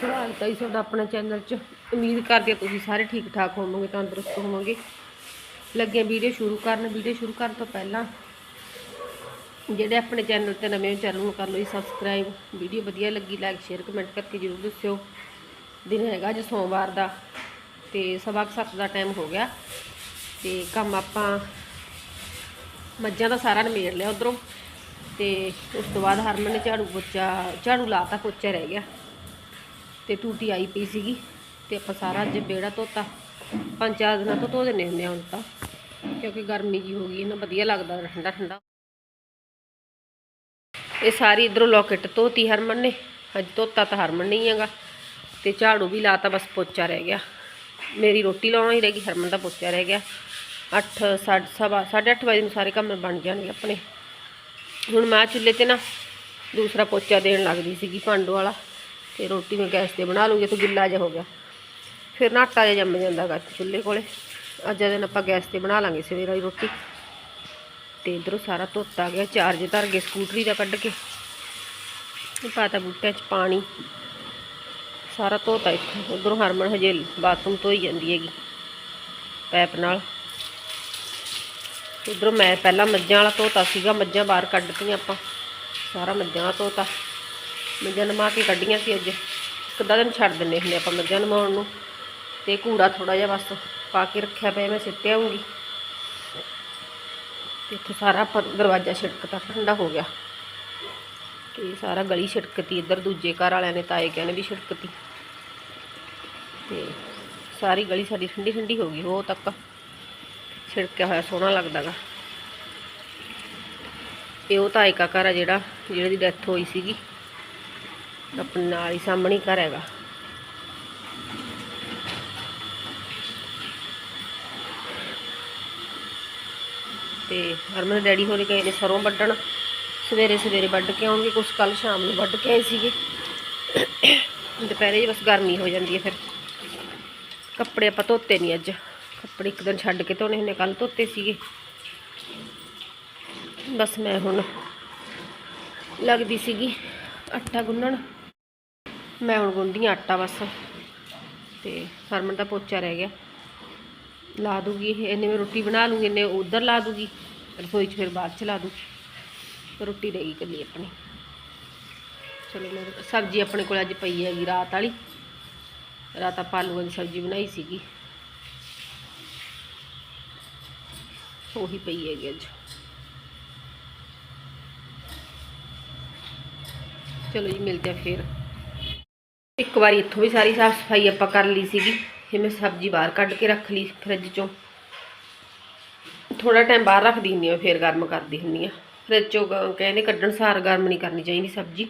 ਸਵਾਗਤ ਹੈ ਜੀ ਤੁਹਾਡਾ ਆਪਣਾ ਚੈਨਲ 'ਚ ਉਮੀਦ ਕਰਦੇ ਹਾਂ ਤੁਸੀਂ ਸਾਰੇ ਠੀਕ ਠਾਕ ਹੋਵੋਗੇ, ਤੰਦਰੁਸਤ ਹੋਵੋਗੇ। ਲੱਗੇ ਵੀਡੀਓ ਸ਼ੁਰੂ ਕਰਨ, ਵੀਡੀਓ ਸ਼ੁਰੂ ਕਰਨ ਤੋਂ ਪਹਿਲਾਂ ਜਿਹੜੇ ਆਪਣੇ ਚੈਨਲ ਤੇ ਨਵੇਂ ਹੋ ਚੈਨਲ ਨੂੰ ਕਰ ਲਓ ਜੀ ਸਬਸਕ੍ਰਾਈਬ ਵੀਡੀਓ ਵਧੀਆ ਲੱਗੀ ਲਾਈਕ ਸ਼ੇਅਰ ਕਮੈਂਟ ਕਰਕੇ ਜਰੂਰ ਦੱਸਿਓ। ਦਿਨ ਹੈਗਾ ਅੱਜ ਸੋਮਵਾਰ ਦਾ ਤੇ ਸਵਾ ਕੁ ਸੱਤ ਦਾ ਟਾਈਮ ਹੋ ਗਿਆ ਤੇ ਕੰਮ ਆਪਾਂ ਮੱਝਾਂ ਦਾ ਸਾਰਾ ਨਿਬੇੜ ਲਿਆ ਉਧਰੋਂ ਤੇ ਉਸ ਤੋਂ ਬਾਅਦ ਹਰਮਨ ਨੇ ਝਾੜੂ ਪੋਚਾ, ਝਾੜੂ ਲਾਤਾ, ਪੋਚਾ ਰਹਿ ਗਿਆ। ਤੇ ਟੂਟੀ ਆਈ ਪਈ ਸੀਗੀ ਤੇ ਆਪਾਂ ਸਾਰਾ ਅੱਜ ਬੇੜਾ ਧੋਤਾ। ਪੰਜ ਚਾਰ ਦਿਨਾਂ ਤੋਂ ਧੋ ਦਿੰਦੇ ਹੁੰਦੇ ਹਾਂ ਹੁਣ ਤਾਂ, ਕਿਉਂਕਿ ਗਰਮੀ ਜੀ ਹੋ ਗਈ ਨਾ ਵਧੀਆ ਲੱਗਦਾ ਠੰਡਾ ਠੰਡਾ। ਇਹ ਸਾਰੀ ਇਧਰੋਂ ਲੋਕੇਟ ਧੋਤੀ ਹਰਮਨ ਨੇ, ਅੱਜ ਧੋਤਾ ਤਾਂ ਹਰਮਨ ਨਹੀਂ ਹੈਗਾ, ਤੇ ਝਾੜੂ ਵੀ ਲਾਤਾ, ਬਸ ਪੋਚਾ ਰਹਿ ਗਿਆ। ਮੇਰੀ ਰੋਟੀ ਲਾਉਣਾ ਹੀ ਰਹਿ ਗਈ, ਹਰਮਨ ਦਾ ਪੋਚਾ ਰਹਿ ਗਿਆ। 8 ਸਵਾ, ਸਾਢੇ ਅੱਠ ਵਜੇ ਨੂੰ ਸਾਰੇ ਕੰਮ ਬਣ ਜਾਣਗੇ ਆਪਣੇ। ਹੁਣ ਮੈਂ ਚੁੱਲ੍ਹੇ ਤੇ ਨਾ ਦੂਸਰਾ ਪੋਚਾ ਦੇਣ ਲੱਗਦੀ ਸੀਗੀ, ਭਾਂਡੋ ਵਾਲਾ। ਤੇ ਰੋਟੀ ਮੈਂ ਗੈਸ ਤੇ ਬਣਾ ਲੂੰਗੀ ਤੇ ਗਿੱਲਾ ਜਿਹਾ ਹੋ ਗਿਆ। ਫਿਰ ਨਾ ਆਟਾ ਜਿਹਾ ਜੰਮ ਜਾਂਦਾ ਗਾ ਚੁੱਲ੍ਹੇ ਕੋਲੇ। ਅੱਜ ਦਿਨ ਆਪਾਂ ਗੈਸ ਤੇ ਬਣਾ ਲਾਂਗੇ ਸਵੇਰ ਵਾਲੀ ਰੋਟੀ। ਤੇ ਇਧਰੋਂ ਸਾਰਾ ਧੋਤਾ ਗਿਆ, ਚਾਰਜ ਧਰ ਗਏ ਸਕੂਟਰੀ ਦਾ ਕੱਢ ਕੇ। ਪਾਤਾ ਬੂਟਿਆਂ 'ਚ ਪਾਣੀ। ਸਾਰਾ ਧੋਤਾ ਇੱਥੇ। ਉਧਰੋਂ ਹਰਮਨ ਹਜੇ ਬਾਥਰੂਮ ਧੋਈ ਜਾਂਦੀ ਹੈਗੀ ਪੈਪ ਨਾਲ। ਉਧਰੋਂ ਮੈਂ ਪਹਿਲਾਂ ਮੱਝਾਂ ਵਾਲਾ ਧੋਤਾ ਸੀਗਾ, ਮੱਝਾਂ ਬਾਹਰ ਕੱਢਤੀਆਂ ਆਪਾਂ। ਸਾਰਾ ਮੱਝਾਂ ਵਾਲਾ ਧੋਤਾ। ਮੱਝਾਂ ਨਮਾ ਕੇ ਕੱਢੀਆਂ ਸੀ ਅੱਜ। ਇੱਕ ਅੱਧਾ ਦਿਨ ਛੱਡ ਦਿੰਨੇ ਹੁੰਦੇ ਆਪਾਂ ਮੱਝਾਂ ਨਮਾਉਣ ਨੂੰ। ਤੇ ਕੂੜਾ ਥੋੜਾ ਜਿਹਾ ਬਸ ਪਾ ਕੇ ਰੱਖਿਆ ਪਿਆ, ਮੈਂ ਸਿੱਟੇ ਆਉਂਗੀ ਇੱਥੇ ਸਾਰਾ ਆਪਾਂ ਦਰਵਾਜ਼ਾ ਛਿੜਕਤਾ, ਠੰਡਾ ਹੋ ਗਿਆ। ਤੇ ਸਾਰਾ ਗਲੀ ਛਿੜਕਤੀ, ਇੱਧਰ ਦੂਜੇ ਘਰ ਵਾਲਿਆਂ ਨੇ ਤਾਏ ਕਹਿੰਦੇ ਵੀ ਛਿੜਕਤੀ। ਤੇ ਸਾਰੀ ਗਲੀ ਸਾਡੀ ਠੰਡੀ ਠੰਡੀ ਹੋ ਗਈ ਉਹ ਤੱਕ। ਛਿੜਕਿਆ ਹੋਇਆ, ਸੋਹਣਾ ਲੱਗਦਾਗਾ। ਇਹ ਉਹ ਤਾਏ ਕਾ ਘਰ ਆ ਜਿਹੜਾ ਜਿਹੜੇ ਦੀ ਡੈਥ ਹੋਈ ਸੀਗੀ। ਆਪਣੇ ਨਾਲ ਹੀ ਸਾਹਮਣੇ ਘਰ ਹੈਗਾ। ਤੇ ਹਰਮਨ ਡੈਡੀ ਹੋਰੇ ਗਏ ਨੇ ਸਰੋਂ ਵੱਢਣ। ਸਵੇਰੇ ਸਵੇਰੇ ਵੱਢ ਕੇ ਆਉਣਗੇ, ਕੁਛ ਕੱਲ ਸ਼ਾਮ ਨੂੰ ਵੱਢ ਕੇ ਆਏ ਸੀਗੇ। ਦੁਪਹਿਰੇ ਹੀ ਬਸ ਗਰਮੀ ਹੋ ਜਾਂਦੀ ਹੈ ਫਿਰ। ਕੱਪੜੇ ਆਪਾਂ ਧੋਤੇ ਨਹੀਂ ਅੱਜ। ਕੱਪੜੇ ਇੱਕ ਦਿਨ ਛੱਡ ਕੇ ਧੋਣੇ ਹੁੰਦੇ ਕੱਲ ਧੋਤੇ ਸੀਗੇ। ਬਸ ਮੈਂ ਹੁਣ ਲੱਗਦੀ ਸੀਗੀ ਆਟਾ ਗੁੰਨਣ। ਮੈਂ ਹੁਣ ਗੁੰਨਦੀ ਹਾਂ ਆਟਾ ਬਸ। ਤੇ ਹਰਮਨ ਦਾ ਪੋਚਾ ਰਹਿ ਗਿਆ। ਲਾ ਦੂਗੀ ਇਹ ਇੰਨੇ ਮੈਂ ਰੋਟੀ ਬਣਾ ਲੂੰਗੀ ਇੰਨੇ ਉਧਰ ਲਾ ਦੂਗੀ, ਰਸੋਈ 'ਚ ਫਿਰ ਬਾਅਦ 'ਚ ਲਾ ਦੂ ਰੋਟੀ ਰਹਿ ਗਈ ਇਕੱਲੀ ਆਪਣੀ। ਚਲੋ ਮੈਂ ਸਬਜ਼ੀ ਆਪਣੇ ਕੋਲ ਅੱਜ ਪਈ ਹੈਗੀ ਰਾਤ ਵਾਲੀ। ਰਾਤ ਆਪਾਂ ਆਲੂਆਂ ਦੀ ਸਬਜ਼ੀ ਬਣਾਈ ਸੀਗੀ। ਉਹੀ ਪਈ ਹੈਗੀ ਅੱਜ। ਚਲੋ ਜੀ, ਮਿਲਦੇ ਆ ਫਿਰ। ਇੱਕ ਵਾਰੀ ਇੱਥੋਂ ਵੀ ਸਾਰੀ ਸਾਫ਼ ਸਫ਼ਾਈ ਆਪਾਂ ਕਰ ਲਈ ਸੀਗੀ, ਇਹ ਮੈਂ ਸਬਜ਼ੀ ਬਾਹਰ ਕੱਢ ਕੇ ਰੱਖ ਲਈ ਫਰਿੱਜ ਚੋਂ। ਥੋੜਾ ਟਾਈਮ ਬਾਹਰ ਰੱਖਦੀ ਹੁੰਦੀ ਆ ਫਿਰ ਗਰਮ ਕਰਦੀ ਹੁੰਦੀ ਆ ਫਰਿੱਜ ਚੋਂ ਕਹਿੰਦੇ ਕੱਢਣ ਸਾਰ ਗਰਮ ਨਹੀਂ ਕਰਨੀ ਚਾਹੀਦੀ ਸਬਜ਼ੀ।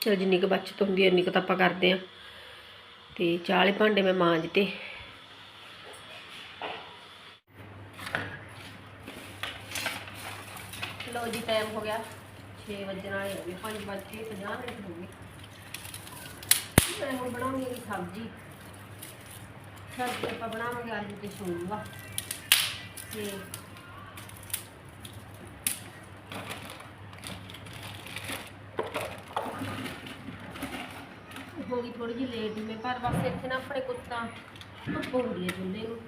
ਚਲ ਜਿੰਨੀ ਕੁ ਬਚਤ ਹੁੰਦੀ ਹੈ, ਉਨੀ ਕੁ ਤਾਂ ਆਪਾਂ ਕਰਦੇ ਆ ਤੇ ਚਾਲੇ ਭਾਂਡੇ ਮੈਂ ਮਾਂਜਤੇ ਲੋ ਜੀ ਟਾਈਮ ਹੋ ਗਿਆ। 6 ਵਜੇ ਵਾਲੇ ਹੋ ਗਏ 5 ਵਜੇ 50 ਮਿੰਟ ਹੋ ਗਏ। ਮੈਂ ਹੁਣ ਬਣਾਉਣੀ ਹੈ ਸਬਜ਼ੀ। ਸਬਜ਼ੀ ਆਪਾਂ ਬਣਾਵਾਂਗੇ ਆਲੂ ਤੇ ਸ਼ੂਗਾ ਤੇ ਹੋ ਗਈ ਥੋੜੀ ਜਿਹੀ ਲੇਟ ਮੈਂ, ਪਰ ਬਸ ਇੱਥੇ ਨਾ ਆਪਣੇ ਕੁੱਤਾ ਧੁੱਪ ਹੁੰਦੀ ਹੈ ਚੁੱਲ੍ਹੇ ਨੂੰ।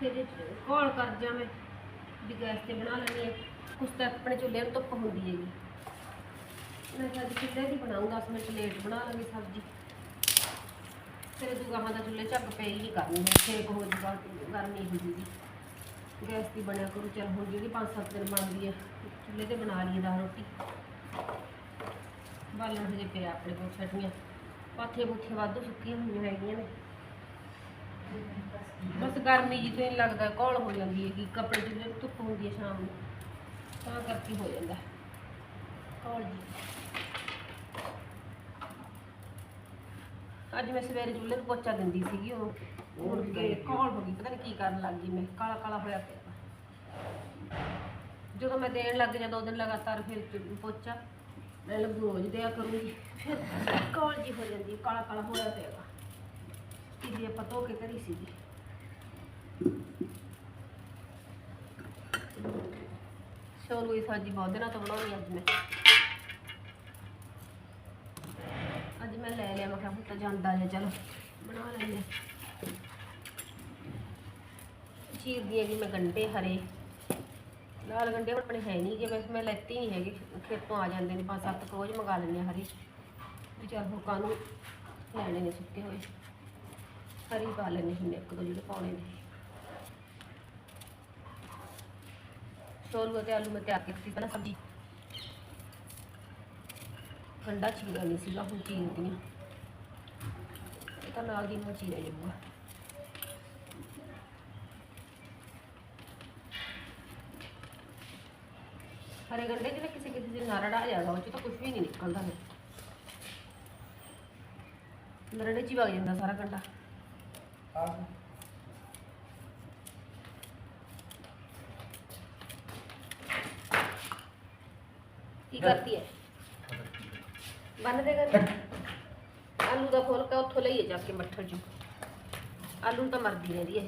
ਫਿਰ ਇਹ ਕੋਲ ਕਰ ਜਾ ਮੈਂ, ਵੀ ਗੈਸ ਤੇ ਬਣਾ ਲੈਣੀ ਹੈ ਕੁਛ ਤਾਂ ਆਪਣੇ ਚੁੱਲ੍ਹੇ ਨੂੰ ਧੁੱਪ ਹੁੰਦੀ ਹੈਗੀ। ਮੈਂ ਤਾਂ ਅੱਜ ਚੁੱਲ੍ਹੇ ਦੀ ਬਣਾਉਂਗਾ 10 ਮਿੰਟ ਲੇਟ ਬਣਾ ਲਾਂਗੀ ਸਬਜ਼ੀ। ਫਿਰ ਦੁਗਾਹਾਂ ਦਾ ਚੁੱਲ੍ਹੇ ਝੱਗ ਪੈ ਹੀ ਕਰਨੀ ਹੈ ਛੇਕ ਹੋ ਜੂਗਾ ਗਰਮੀ ਹੋ ਜੂਗੀ ਗੈਸ ਦੀ ਬਣਿਆ ਕਰੂ, ਚੱਲ ਹੁਣ ਜਿਹੜੀ 5-7 ਦਿਨ ਬਣਦੀ ਹੈ ਚੁੱਲ੍ਹੇ ਤੇ ਬਣਾ ਲਈਏ ਦਾ ਰੋਟੀ। ਬਾਲਣ ਹਜੇ ਪਿਆ ਆਪਣੇ ਕੋਲ ਛਟੀਆਂ। ਪਾਥੀਆਂ ਪੁੱਥੀਆਂ ਵਾਧੂ ਸੁੱਕੀਆਂ ਹੋਈਆਂ ਹੈਗੀਆਂ ਨੇ। ਬਸ ਗਰਮੀ ਜੀ ਤੋਂ ਲੱਗਦਾ, ਕੋਲ ਹੋ ਜਾਂਦੀ ਹੈ ਕਿ ਕੱਪੜੇ ਜਿਹੜੇ ਧੁੱਪ ਹੁੰਦੀ ਹੈ ਸ਼ਾਮ ਨੂੰ। ਤਾਂ ਕਰਕੇ ਹੋ ਜਾਂਦਾ। ਕੋਲ ਜੀ। ਅੱਜ ਮੈਂ ਸਵੇਰੇ ਚੁੱਲ੍ਹੇ ਨੂੰ ਪੋਚਾ ਦਿੰਦੀ ਸੀਗੀ ਉਹ। ਮੁੜ ਕੇ ਕੋਲ ਹੋ ਗਈ ਪਤਾ ਨਹੀਂ ਕੀ ਕਰਨ ਲੱਗ ਗਈ ਮੈਂ। ਕਾਲਾ ਕਾਲਾ ਹੋਇਆ ਪਿਆ। ਜਦੋਂ ਮੈਂ ਦੇਣ ਲੱਗ ਜਾਂ ਦੋ ਦਿਨ ਲਗਾਤਾਰ ਫਿਰ ਪੋਚਾ ਮੈਂ ਲੱਗੂ ਰੋਜ਼ ਦਿਆ ਕਰੂੰਗੀ। ਫਿਰ ਕੋਲ ਜੀ ਹੋ ਜਾਂਦੀ ਕਾਲਾ ਕਾਲਾ ਹੋਇਆ ਪਿਆ ਇਹਦੀ ਆਪਾਂ ਧੋ ਕੇ ਧਰੀ ਸੀਗੀ। ਚਲੋ ਇਹ ਸਬਜ਼ੀ ਬਹੁਤ ਦਿਨਾਂ ਤੋਂ ਬਣਾਉਣੀ ਅੱਜ ਮੈਂ। ਮੈਂ ਲੈ ਲਿਆ, ਮੈਂ ਮਾੜਾ ਮੋਟਾ ਜਾਂਦਾ ਜੇ, ਚਲੋ, ਬਣਾ ਲੈਂਦੇ। ਹਾਂ। ਚੀਰਦੀ ਹੈਗੀ ਮੈਂ ਗੰਡੇ ਹਰੇ। ਲਾਲ ਗੰਡੇ ਹੁਣ ਆਪਣੇ ਹੈ ਨਹੀਂ ਜੇ ਵੈਸੇ ਮੈਂ ਲੈਤੀ ਨਹੀਂ ਹੈਗੇ, ਖੇਤੋਂ ਆ ਜਾਂਦੇ ਨੇ, ਪੰਜ ਸੱਤ ਕੁ ਰੋਜ਼ ਮੰਗਾ ਲੈਂਦੇ ਹਾਂ ਹਰੇ। ਵੀ ਚੱਲ ਹੁਣ ਕਾਹਨੂੰ ਲੈਣੇ ਨੇ ਸੁੱਕੇ ਹੋਏ। ਹਰੀ ਪਾ ਲੈਣੇ ਹੁੰਦੇ ਇੱਕ ਦੋ ਜਿਹੜੇ ਪਾਉਣੇ ਨੇ। ਸੋਲੂ ਅਤੇ ਆਲੂ ਮੈਂ ਤਿਆਰ ਕੀਤੀ, ਪਹਿਲਾਂ ਸਬਜ਼ੀ ਗੰਡਾ ਚੀਰਾ ਨਹੀਂ ਸੀਗਾ ਹੁਣ ਚੀਰਦੀ ਹਾਂ ਇਹ ਤਾਂ ਨਾਲ ਦੀ ਨਾਲ ਚੀਰਿਆ ਜਾਊਗਾ ਹਰੇ ਗੰਡੇ ਜਿਹੜੇ ਕਿਸੇ ਕਿਸੇ ਦੇ ਨਾਰੜ ਆ ਜਾਗਾ ਉਹ ਚ ਤਾਂ ਕੁਝ ਵੀ ਨਹੀਂ ਨਿਕਲਦਾ ਫਿਰ। ਨਰੜੇ ਚ ਹੀ ਵਗ ਜਾਂਦਾ ਸਾਰਾ ਗੰਡਾ। ਕੀ ਕਰਦੀ ਹੈ ਬੰਨ ਦੇ ਕਰ ਆਲੂ ਦਾ ਫੁਲਕਾ ਉੱਥੋਂ ਲਈਏ ਜਾ ਕੇ ਮੱਠਰ ਚੋਂ। ਆਲੂ ਨੂੰ ਤਾਂ ਮਰਦੀ ਰਹਿੰਦੀ ਹੈ।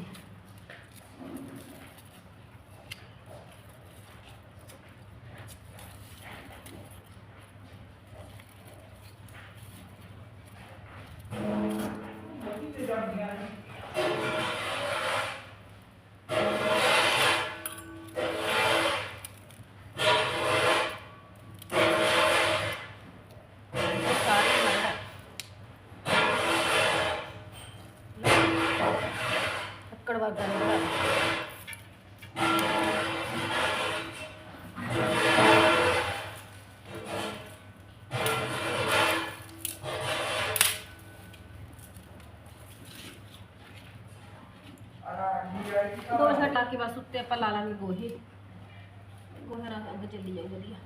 ਅੱਕੜ ਵਾਗਾ ਨਹੀਂ ਬਣਾ ਦੋ ਛੱਟ ਲਾ ਕੇ ਬਸ ਉੱਤੇ ਆਪਾਂ ਲਾ ਲਾਂਗੇ ਗੋਹੇ ਗੋਹੇ ਨਾਲ ਅੱਗ ਚੱਲੀ ਜਾਊ ਵਧੀਆ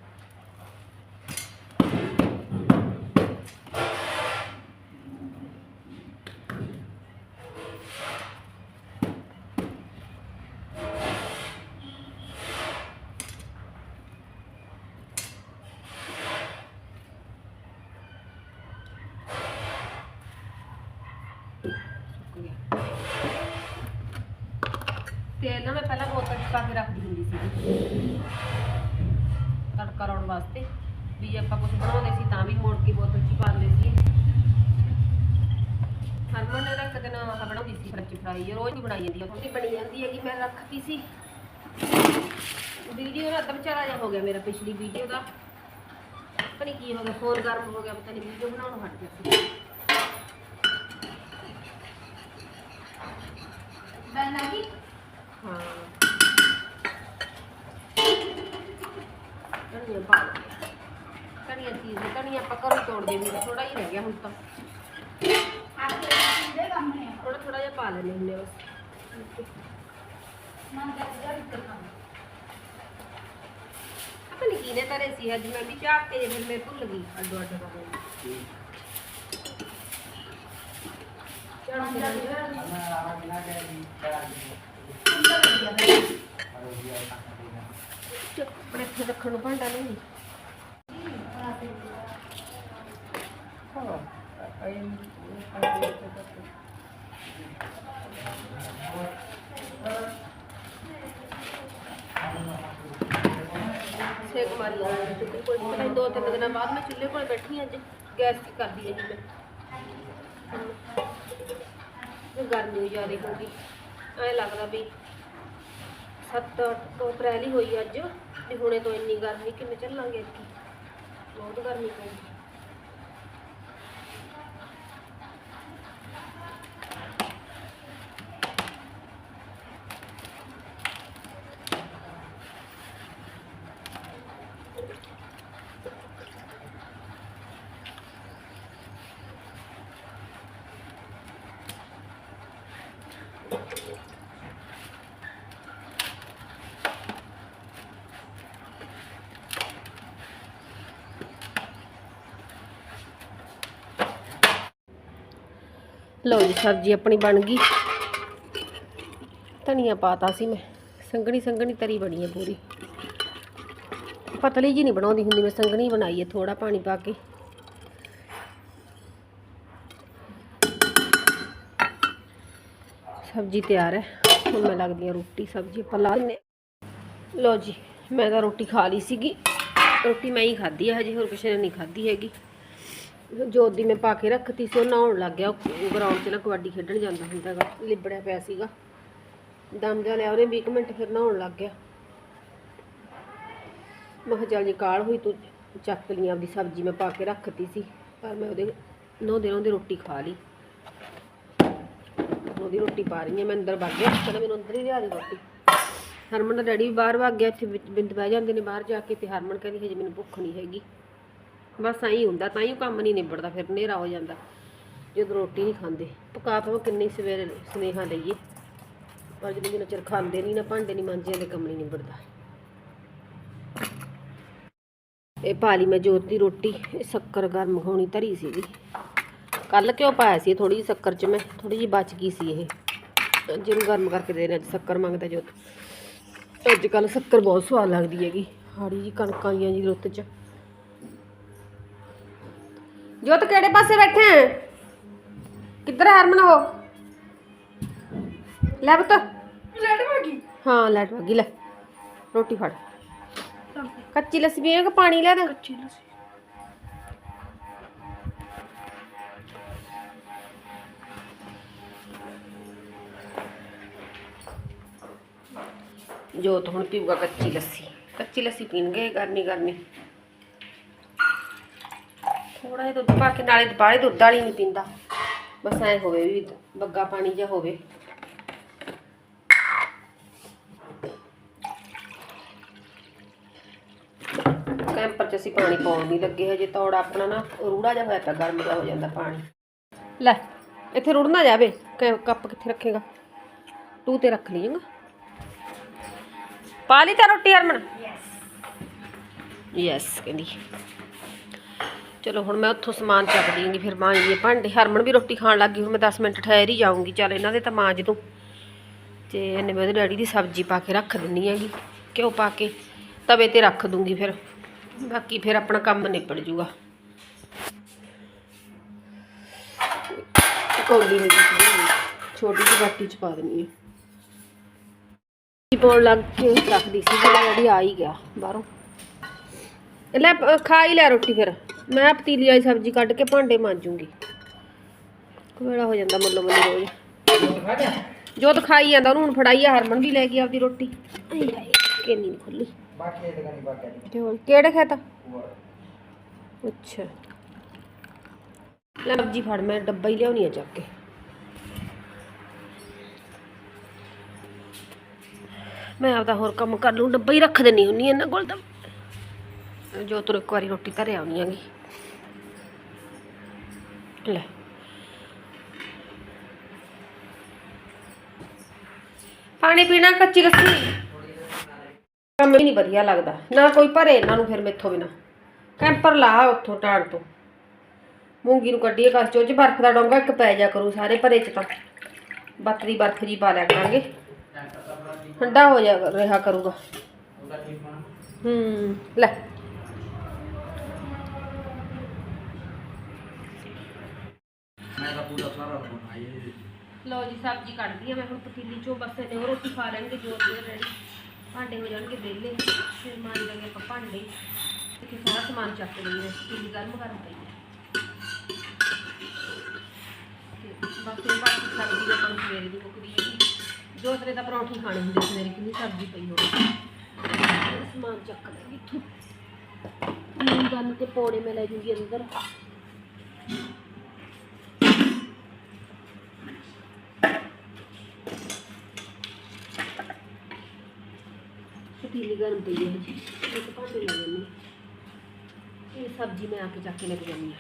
ਸੁੱਕ ਗਿਆ ਤੇਲ ਨਾ ਮੈਂ ਪਹਿਲਾਂ ਕੇ ਰੱਖਦੀ ਹੁੰਦੀ ਸੀ ਤੜਕਾ ਲਾਉਣ ਵਾਸਤੇ ਵੀ ਆਪਾਂ ਕੁਝ ਬਣਾਉਂਦੇ ਸੀ ਤਾਂ ਵੀ ਮੋੜ ਕੇ ਬੋਤਲ 'ਚ ਹੀ ਸੀ। ਹਰਮਨ ਨੇ ਰੱਖ ਦਿਨ ਆਹ ਬਣਾਉਂਦੀ ਸੀ ਫਰੈਂਚ ਫਰਾਈ ਰੋਜ਼ ਹੀ ਬਣਾਈ ਜਾਂਦੀ ਆ। ਥੋੜੀ ਬਣੀ ਜਾਂਦੀ ਹੈਗੀ, ਮੈਂ ਰੱਖਤੀ ਸੀ। ਵੀਡੀਓ ਦਾ ਤਾਂ ਵਿਚਾਰਾ ਜਿਹਾ ਹੋ ਗਿਆ ਮੇਰਾ ਪਿਛਲੀ ਵੀਡੀਓ ਦਾ। ਪਤਾ ਨਹੀਂ ਕੀ ਹੋ ਗਿਆ ਫੋਨ ਗਰਮ ਹੋ ਗਿਆ, ਪਤਾ ਨਹੀਂ ਵੀਡੀਓ ਬਣਾਉਣ ਹਟ ਗਿਆ ਸੀ ਬੈਨ ਆ ਗਈ ਹਾਂ ਧਨੀਆ ਪਾ ਲਓ ਧਨੀਆ ਚੀਜ਼ ਧਨੀਆ ਆਪਾਂ ਘਰੋਂ ਤੋੜਦੇ ਵੀ ਥੋੜਾ ਹੀ ਰਹਿ ਗਿਆ ਹੁਣ ਤਾਂ। ਥੋੜਾ ਥੋੜਾ ਜਿਹਾ ਪਾ ਲੈਣੇ ਹੁੰਦੇ ਬਸ। ਪਤਾ ਨਹੀਂ ਕਿਹਨੇ ਤਰੇ ਸੀ ਅੱਜ, ਮੈਂ ਵੀ ਝਾਕ ਕੇ ਫਿਰ ਮੈਂ ਭੁੱਲ ਗਈ ਅੱਡੋ ਅੱਡ ਦਾ ਚਲੋ ਆਪਣੇ ਇੱਥੇ ਰੱਖਣ ਨੂੰ ਭਾਂਡਾ ਨਹੀਂ ਸੇਕ ਮਾਰੀ ਜਾਂਦੀ ਚੁੱਲ੍ਹੇ ਕੋਲ। ਪਤਾ ਦੋ ਤਿੰਨ ਦਿਨਾਂ ਬਾਅਦ ਮੈਂ ਚੁੱਲ੍ਹੇ ਕੋਲ ਬੈਠੀ ਅੱਜ ਗੈਸ ਤੇ ਕਰਦੀ ਹੈ ਜੀ ਮੈਂ। ਗਰਮੀ ਜ਼ਿਆਦਾ ਹੋ ਗਈ। ਐ ਲੱਗਦਾ ਵੀ 7 ਅਪ੍ਰੈਲ ਹੀ ਹੋਈ ਅੱਜ। ਤੇ ਹੁਣੇ ਤੋਂ ਇੰਨੀ ਗਰਮੀ ਕਿਵੇਂ ਚੱਲਾਂਗੇ ਇੱਥੇ? ਬਹੁਤ ਗਰਮੀ ਪਊਗੀ ਲਓ ਜੀ, ਸਬਜ਼ੀ ਆਪਣੀ ਬਣ ਗਈ। ਧਨੀਆ ਪਾਤਾ ਸੀ ਮੈਂ। ਸੰਘਣੀ ਸੰਘਣੀ ਤਰੀ ਬਣੀ ਹੈ ਪੂਰੀ। ਪਤਲੀ ਜੀ ਨਹੀਂ ਬਣਾਉਂਦੀ ਹੁੰਦੀ, ਮੈਂ ਸੰਘਣੀ ਬਣਾਈ ਹੈ ਥੋੜਾ ਪਾਣੀ ਪਾ ਕੇ। ਸਬਜ਼ੀ ਤਿਆਰ ਹੈ। ਹੁਣ ਮੈਂ ਲੱਗਦੀ ਹਾਂ ਰੋਟੀ, ਸਬਜ਼ੀ ਆਪਾਂ ਲਾ ਲੈਂਦੇ ਹਾਂ। ਲਓ ਜੀ, ਮੈਂ ਤਾਂ ਰੋਟੀ ਖਾ ਲਈ ਸੀਗੀ। ਰੋਟੀ ਮੈਂ ਹੀ ਖਾਧੀ ਹੈ ਹਜੇ ਹੋਰ ਕਿਸੇ ਨੇ ਨਹੀਂ ਖਾਧੀ ਹੈਗੀ। ਜੋਤ ਦੀ ਮੈਂ ਪਾ ਕੇ ਰੱਖਤੀ ਸੀ, ਉਹ ਨਹਾਉਣ ਲੱਗ ਗਿਆ। ਉਹ ਗਰਾਊਂਡ 'ਚ ਨਾ ਕਬੱਡੀ ਖੇਡਣ ਜਾਂਦਾ ਹੁੰਦਾ ਹੈਗਾ ਲਿਬੜਿਆ ਪਿਆ ਸੀਗਾ। ਦਮ ਜਾ ਲਿਆ, ਉਹਨੇ 20 ਕੁ ਮਿੰਟ ਫਿਰ ਨਹਾਉਣ ਲੱਗ ਗਿਆ। ਮੈਂ ਕਿਹਾ ਚੱਲ ਜੇ ਕਾਲ ਹੋਈ, ਤੂੰ ਚੱਕ ਲਈ ਆਪਦੀ ਸਬਜ਼ੀ, ਮੈਂ ਪਾ ਕੇ ਰੱਖਤੀ ਸੀ। ਪਰ ਮੈਂ ਉਹਦੇ ਨੌ ਦਿਨੋਂ ਦੀ ਰੋਟੀ ਖਾ ਲਈ। ਉਹਦੀ ਰੋਟੀ ਪਾ ਰਹੀ ਹਾਂ, ਮੈਂ ਅੰਦਰ ਵਗ ਗਿਆ। ਕਹਿੰਦਾ ਮੈਨੂੰ ਅੰਦਰ ਹੀ ਲਿਆ ਦੇ ਰੋਟੀ। ਹਰਮਨ ਦਾ ਡੈਡੀ ਵੀ ਬਾਹਰ ਵਗ ਗਿਆ, ਇੱਥੇ ਬਿੰਦ ਬਹਿ ਜਾਂਦੇ ਨੇ ਬਾਹਰ ਜਾ ਕੇ, ਤੇ ਹਰਮਨ ਕਹਿੰਦੀ, ਹਜੇ ਮੈਨੂੰ ਭੁੱਖ ਨਹੀਂ ਹੈਗੀ। ਬਸ ਐਂ ਹੁੰਦਾ, ਤਾਂ ਹੀ ਉਹ ਕੰਮ ਨਹੀਂ ਨਿਬੜਦਾ, ਫਿਰ ਹਨੇਰਾ ਹੋ ਜਾਂਦਾ। ਜਦੋਂ ਰੋਟੀ ਨਹੀਂ ਖਾਂਦੇ, ਪਕਾ ਤੋਂ ਕਿੰਨੀ ਸਵੇਰੇ ਸੁਨੇਹਾ ਲਈਏ। ਪਰ ਜਦੋਂ ਜਿੰਨਾ ਚਿਰ ਖਾਂਦੇ ਨਹੀਂ ਨਾ, ਭਾਂਡੇ ਨਹੀਂ ਮਾਂਜੇ ਦੇ ਕੰਮ ਨਹੀਂ ਨਿਬੜਦਾ। ਇਹ ਪਾ ਲਈ ਮੈਂ ਜੋਤ ਦੀ ਰੋਟੀ, ਇਹ ਸ਼ੱਕਰ ਗਰਮ ਹੋਣੀ ਧਰੀ ਸੀਗੀ। ਕੱਲ ਕਿਉਂ ਪਾਇਆ ਸੀ ਥੋੜੀ ਜਿਹੀ ਸ਼ੱਕਰ ਚ ਮੈਂ ਥੋੜੀ ਜਿਹੀ ਬਚ ਗਈ ਸੀ ਇਹ। ਜਿਹਨੂੰ ਗਰਮ ਕਰਕੇ ਦੇ ਰਹੇ ਸ਼ੱਕਰ ਮੰਗਦਾ ਜੋਤ। ਅੱਜ ਕੱਲ ਸ਼ੱਕਰ ਬਹੁਤ ਸਵਾਦ ਲੱਗਦੀ ਹੈਗੀ ਹਾੜੀ ਜੀ ਕਣਕਾਂ ਦੀਆਂ ਜੀ ਰੁੱਤ ਚ। ਜੋਤ ਕਿਹੜੇ ਪਾਸੇ ਬੈਠੇ ਆ? ਕਿੱਧਰ ਹੈ ਹਰਮਨ ਉਹ? ਲੈ ਪੁੱਤ। ਲੈਟ ਮਾਗੀ ਹਾਂ ਲੈਟ ਵਗੀ ਲੈ। ਰੋਟੀ ਫੜ। ਕੱਚੀ ਲੱਸੀ ਪੀਏ ਕਿ ਪਾਣੀ ਲੈ ਦੇ? ਕੱਚੀ ਲੱਸੀ। ਜੋਤ ਹੁਣ ਪੀਊਗਾ ਕੱਚੀ ਲੱਸੀ। ਕੱਚੀ ਲੱਸੀ ਪੀਣਗੇ ਗਰਮੀ ਗਰਮੀ ਥੋੜਾ ਜਿਹਾ ਦੁੱਧ ਪਾ ਕੇ ਨਾਲੇ ਬਾਹਲੇ ਦੁੱਧ ਵਾਲੀ ਨਹੀਂ ਪੀਂਦਾ। ਬਸ ਐ ਹੋਵੇ ਵੀ ਬੱਗਾ ਪਾਣੀ ਜਿਹਾ ਹੋਵੇ। ਕੈਂਪਰ ਚ ਅਸੀਂ ਪਾਣੀ ਪਾਉਣ ਨਹੀਂ ਲੱਗੇ ਹਜੇ ਤੌੜਾ ਆਪਣਾ ਨਾ ਰੂੜਾ ਜਿਹਾ ਹੋਇਆ ਪਿਆ ਗਰਮ ਜਿਹਾ ਹੋ ਜਾਂਦਾ ਪਾਣੀ। ਲੈ ਇੱਥੇ ਰੁੜ ਨਾ ਜਾਵੇ ਕੱਪ ਕਿੱਥੇ ਰੱਖੇਗਾ? ਤੂੰ ਤੇ ਰੱਖ ਲਈਏਗਾ। ਪਾ ਲਈ ਤਾਂ ਰੋਟੀ ਹਰਮਨ? ਯੈਸ ਕਹਿੰਦੀ। ਚਲੋ ਹੁਣ ਮੈਂ ਉੱਥੋਂ ਸਮਾਨ ਚੱਕ ਦਿਆਂਗੀ ਫਿਰ ਮਾਂਜੀਏ ਭਾਂਡੇ। ਹਰਮਨ ਵੀ ਰੋਟੀ ਖਾਣ ਲੱਗੀ ਹੁਣ ਮੈਂ 10 ਮਿੰਟ ਠਹਿਰ ਹੀ ਜਾਊਂਗੀ। ਚੱਲ ਇਹਨਾਂ ਦੇ ਤਾਂ ਮਾਂਜ ਦੂੰ ਤੇ। ਇਹਨੇ ਮੈਂ ਉਹਦੇ ਡੈਡੀ ਦੀ ਸਬਜ਼ੀ ਪਾ ਕੇ ਰੱਖ ਦਿੰਨੀ ਹੈਗੀ। ਘਿਓ ਪਾ ਕੇ, ਤਵੇ ਤੇ ਰੱਖ ਦੂੰਗੀ ਫਿਰ। ਬਾਕੀ ਫਿਰ ਆਪਣਾ ਕੰਮ ਨਿਪਟ ਜੂਗਾ। ਕੌਲੀ ਨਹੀਂ ਛੋਟੀ ਜਿਹੀ ਬਾਟੀ ਚ ਪਾ ਦੇਣੀ ਹੈ ਪਾਉਣ ਲੱਗ ਕੇ ਰੱਖਦੀ ਸੀ ਜਿਹੜਾ ਜਿਹੜੀ ਆ ਹੀ ਗਿਆ ਬਾਹਰੋਂ। ਲੈ, ਖਾ ਹੀ ਲੈ ਰੋਟੀ ਫਿਰ। ਮੈਂ ਪਤੀਲੀ ਵਾਲੀ ਸਬਜ਼ੀ ਕੱਢ ਕੇ ਭਾਂਡੇ ਮਾਂਜੂਗੀ। ਕੋੜਾ ਹੋ ਜਾਂਦਾ ਮੱਲੋ ਮੱਲੀ ਰੋਜ਼। ਜੋ ਤਾਂ ਖਾਈ ਜਾਂਦਾ, ਉਹਨੂੰ ਹੁਣ ਫੜਾਈ ਆ, ਹਰਮਨ ਵੀ ਲੈ ਗਈ ਆਪਦੀ ਰੋਟੀ। ਕਿੰਨੀ ਨਹੀਂ ਖੁੱਲੀ ਤੇ ਹੋਰ ਕਿਹੜਾ ਖਾਤਾ? ਅੱਛਾ। ਲੈ ਸਬਜ਼ੀ ਫੜ, ਮੈਂ ਡੱਬਾ ਹੀ ਲਿਆਉਣੀ ਆ ਚੱਕ ਕੇ। ਮੈਂ ਆਪਦਾ ਹੋਰ ਕੰਮ ਕਰ ਲੂੰ ਡੱਬਾ ਹੀ ਰੱਖ ਦਿੰਨੀ ਹੁੰਨੀ ਇਹਨਾਂ ਕੋਲ ਤਾਂ। ਜੋ ਤੁਰ ਇੱਕ ਵਾਰੀ ਰੋਟੀ ਧਰੇ ਆਉਣੀ ਹੈਗੀ। ਲੈ। ਪਾਣੀ ਪੀਣਾ ਕੱਚੀ ਲੱਸੀ। ਕੰਮ ਹੀ ਨਹੀਂ ਵਧੀਆ ਲੱਗਦਾ। ਨਾ ਕੋਈ ਭਰੇ ਇਹਨਾਂ ਨੂੰ ਫਿਰ ਮੇਥੋਂ ਬਿਨਾ। ਕੈਂਪਰ ਲਾ ਉੱਥੋਂ ਟਾੜ ਤੋਂ। ਮੂੰਗੀ ਨੂੰ ਕੱਢੀਏ ਕਸ ਚੋਂ। ਚ ਬਰਫ਼ ਦਾ ਡੋਂਗਾ ਇੱਕ ਪੈ ਜਾ ਕਰੂ ਸਾਰੇ ਭਰੇ ਚ ਤਾਂ। ਬੱਤ ਦੀ ਬਰਫ਼ ਜੀ ਪਾ ਲਿਆ ਕਰਾਂਗੇ। ਠੰਡਾ ਹੋ ਜਾ ਰਿਹਾ ਕਰੂਗਾ। ਹੂੰ, ਲੈ। ਲਓ ਜੀ, ਸਬਜ਼ੀ ਕੱਢਦੀ ਆ ਮੈਂ ਹੁਣ ਪਤੀਲੀ ਚੋਂ ਬਸ ਇਹਨੇ ਉਹ ਰੋਟੀ ਖਾ ਲੈਣਗੇ, ਜੋ ਤੇ ਰੈਡੀ ਭਾਂਡੇ ਹੋ ਜਾਣਗੇ ਵਿਹਲੇ। ਫਿਰ ਮਾਰ ਲਾਂਗੇ ਆਪਾਂ ਭਾਂਡੇ। ਤੇ ਸਾਰਾ ਸਮਾਨ ਚੱਕ ਲਈਏ ਪਤੀਲੀ ਗਰਮ ਗਰਮ ਪਈ ਹੈ ਬਸ ਇਹ ਬਾਕੀ ਸਬਜ਼ੀ ਆਪਾਂ ਨੂੰ ਸਵੇਰੇ ਦੀ ਮੁੱਕਦੀ ਹੈ ਜੋ ਤੇਰੇ ਦਾ ਪਰੌਂਠੀ ਖਾਣੀ ਹੁੰਦੀ ਸਵੇਰੇ ਕਿੰਨੀ ਸਬਜ਼ੀ ਪਈ ਹੋਵੇ ਸਮਾਨ ਚੱਕ ਲਾਂਗੇ ਇੱਥੋਂ। ਨੂਨ ਗੰਨ ਤੇ ਪੌੜੇ ਮੈਂ ਲੈ ਜੂਗੀ ਅੰਦਰ। ਪਤੀਲੀ ਗਰਮ ਪਈ ਹੈ ਜੀ ਇੱਕ ਭਾਂਡੇ ਲੈ ਲੈਣੀ ਇਹ ਸਬਜ਼ੀ ਮੈਂ ਆ ਕੇ ਚੱਕ ਕੇ ਲੈ ਕੇ ਜਾਣੀ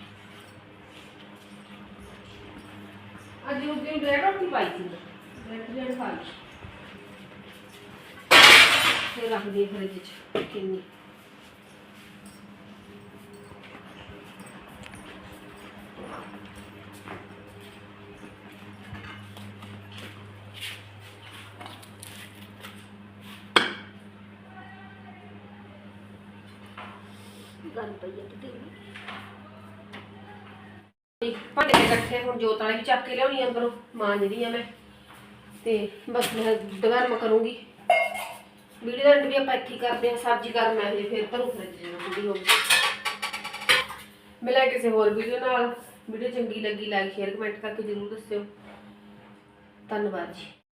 ਹੈ ਅੱਜ ਉਹ ਦਿਨ ਤੇ ਭਾਂਡੇ ਇਕੱਠੇ ਹੁਣ ਜੋਤ ਵਾਲੇ ਵੀ ਚੱਕ ਕੇ ਲਿਆਉਣੀ ਅੰਦਰੋਂ ਮਾਂਜਦੀ ਆ ਮੈਂ। ਤੇ ਬਸ ਮੈਂ ਗਰਮ ਕਰੂੰਗੀ। ਵੀਡੀਓ ਦਾ end ਵੀ ਆਪਾਂ ਇੱਥੇ ਹੀ ਕਰਦੇ ਆ ਸਬਜ਼ੀ ਕਰ ਮੈਂ ਹਜੇ ਫਿਰ ਧਰੂ ਫਰਿੱਜ ਜਦੋਂ ਠੰਡੀ ਹੋ ਗਈ। ਮਿਲਾਂ ਕਿਸੇ ਹੋਰ ਵੀਡੀਓ ਨਾਲ। ਵੀਡੀਓ ਚੰਗੀ ਲੱਗੀ ਲਾਈਕ ਸ਼ੇਅਰ ਕਮੈਂਟ ਕਰਕੇ ਜਰੂਰ ਦੱਸਿਓ। ਧੰਨਵਾਦ ਜੀ।